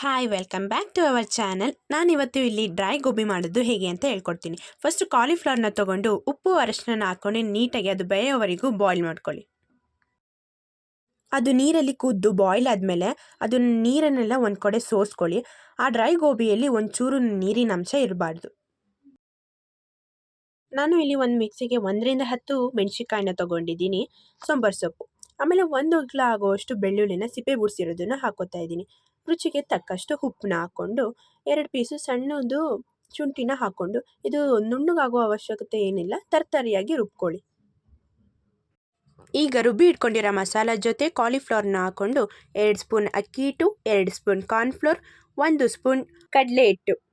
Hi welcome back to our channel ನಾನಿವತ್ತು ಇಲ್ಲಿ dry gobi ಮಾಡೋದು ಹೇಗೆ ಅಂತ ಹೇಳ್ಕೊಡ್ತೀನಿ. ಫಸ್ಟ್ ಕಾಲಿಫ್ಲವರ್ನ ತೊಗೊಂಡು ಉಪ್ಪು ಅರಶಿನ ಹಾಕ್ಕೊಂಡು ನೀಟಾಗಿ ಅದು ಬೇಯೋವರೆಗೂ ಬಾಯ್ಲ್ ಮಾಡ್ಕೊಳ್ಳಿ. ಅದು ನೀರಲ್ಲಿ ಕುದ್ದು ಬಾಯ್ಲ್ ಆದಮೇಲೆ ಅದನ್ನ ನೀರನ್ನೆಲ್ಲ ಒಂದು ಕಡೆ ಸೋಸ್ಕೊಳ್ಳಿ. ಆ ಡ್ರೈ ಗೋಬಿಯಲ್ಲಿ ಒಂಚೂರು ನೀರಿನ ಅಂಶ ಇರಬಾರ್ದು. ನಾನು ಇಲ್ಲಿ ಒಂದು ಮಿಕ್ಸಿಗೆ ಒಂದರಿಂದ ಹತ್ತು ಮೆಣಸಿನ್ಕಾಯಿನ ತೊಗೊಂಡಿದ್ದೀನಿ. ಸೊಂಬರ್ ಸೊಪ್ಪು. ಆಮೇಲೆ ಒಂದು ಅಗ್ಲ ಆಗುವಷ್ಟು ಬೆಳ್ಳುಳ್ಳಿನ ಸಿಪ್ಪೆ ಬಿಡಿಸಿರೋದನ್ನು ಹಾಕೋತಾ ಇದ್ದೀನಿ. ರುಚಿಗೆ ತಕ್ಕಷ್ಟು ಉಪ್ಪನ್ನ ಹಾಕ್ಕೊಂಡು, ಎರಡು ಪೀಸು ಸಣ್ಣದು ಶುಂಠಿನ ಹಾಕ್ಕೊಂಡು, ಇದು ನುಣ್ಣಗಾಗೋ ಅವಶ್ಯಕತೆ ಏನಿಲ್ಲ, ತರ್ತರಿಯಾಗಿ ರುಬ್ಕೊಳ್ಳಿ. ಈಗ ರುಬ್ಬಿ ಇಟ್ಕೊಂಡಿರೋ ಮಸಾಲ ಜೊತೆ ಕಾಲಿಫ್ಲವರ್ನ ಹಾಕ್ಕೊಂಡು, ಎರಡು ಸ್ಪೂನ್ ಅಕ್ಕಿ ಹಿಟ್ಟು, ಎರಡು ಸ್ಪೂನ್ ಕಾರ್ನ್ಫ್ಲೋರ್ ಒಂದು ಸ್ಪೂನ್ ಕಡಲೆ ಹಿಟ್ಟು.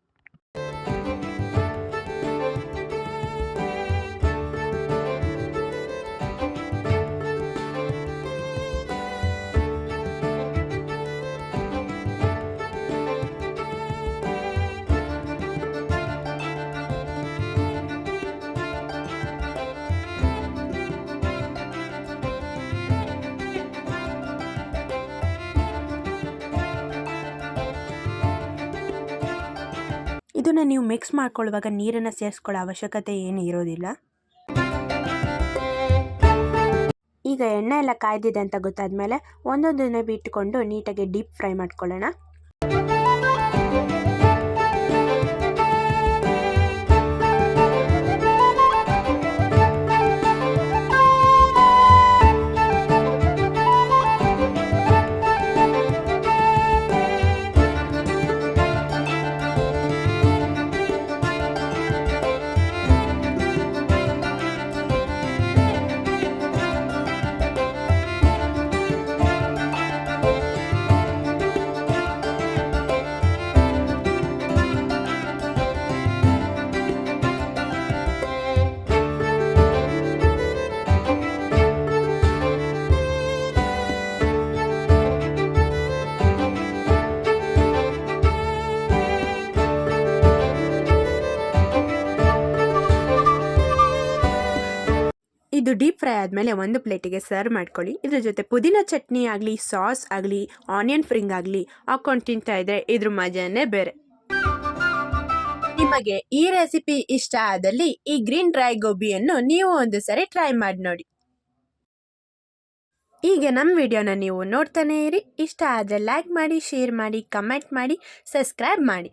ಇದನ್ನು ನೀವು ಮಿಕ್ಸ್ ಮಾಡ್ಕೊಳ್ಳುವಾಗ ನೀರನ್ನು ಸೇರಿಸ್ಕೊಳ್ಳೋ ಅವಶ್ಯಕತೆ ಏನು ಇರೋದಿಲ್ಲ. ಈಗ ಎಣ್ಣೆ ಎಲ್ಲ ಕಾಯ್ದಿದೆ ಅಂತ ಗೊತ್ತಾದ ಮೇಲೆ ಒಂದೊಂದನ್ನೇ ಬಿಟ್ಟುಕೊಂಡು ನೀಟಾಗಿ ಡೀಪ್ ಫ್ರೈ ಮಾಡ್ಕೊಳ್ಳೋಣ. ಇದು ಡೀಪ್ ಫ್ರೈ ಆದಮೇಲೆ ಒಂದು ಪ್ಲೇಟಿಗೆ ಸರ್ವ್ ಮಾಡ್ಕೊಳ್ಳಿ. ಇದ್ರ ಜೊತೆ ಪುದೀನ ಚಟ್ನಿ ಆಗಲಿ ಸಾಸ್ ಆಗಲಿ ಆನಿಯನ್ ಫ್ರಿಂಗ್ ಆಗಲಿ ಹಾಕೊಂಡು ತಿಂತಾ ಇದ್ರೆ ಇದ್ರ ಮಜಾನೇ ಬೇರೆ. ನಿಮಗೆ ಈ ರೆಸಿಪಿ ಇಷ್ಟ ಆದಲ್ಲಿ ಈ ಗ್ರೀನ್ ಡ್ರೈ ಗೋಬಿಯನ್ನು ನೀವು ಒಂದು ಸರಿ ಟ್ರೈ ಮಾಡಿ ನೋಡಿ. ಹೀಗೆ ನಮ್ಮ ವಿಡಿಯೋನ ನೀವು ನೋಡ್ತಾನೆ ಇರಿ. ಇಷ್ಟ ಆದರೆ ಲೈಕ್ ಮಾಡಿ ಶೇರ್ ಮಾಡಿ ಕಮೆಂಟ್ ಮಾಡಿ ಸಬ್ಸ್ಕ್ರೈಬ್ ಮಾಡಿ.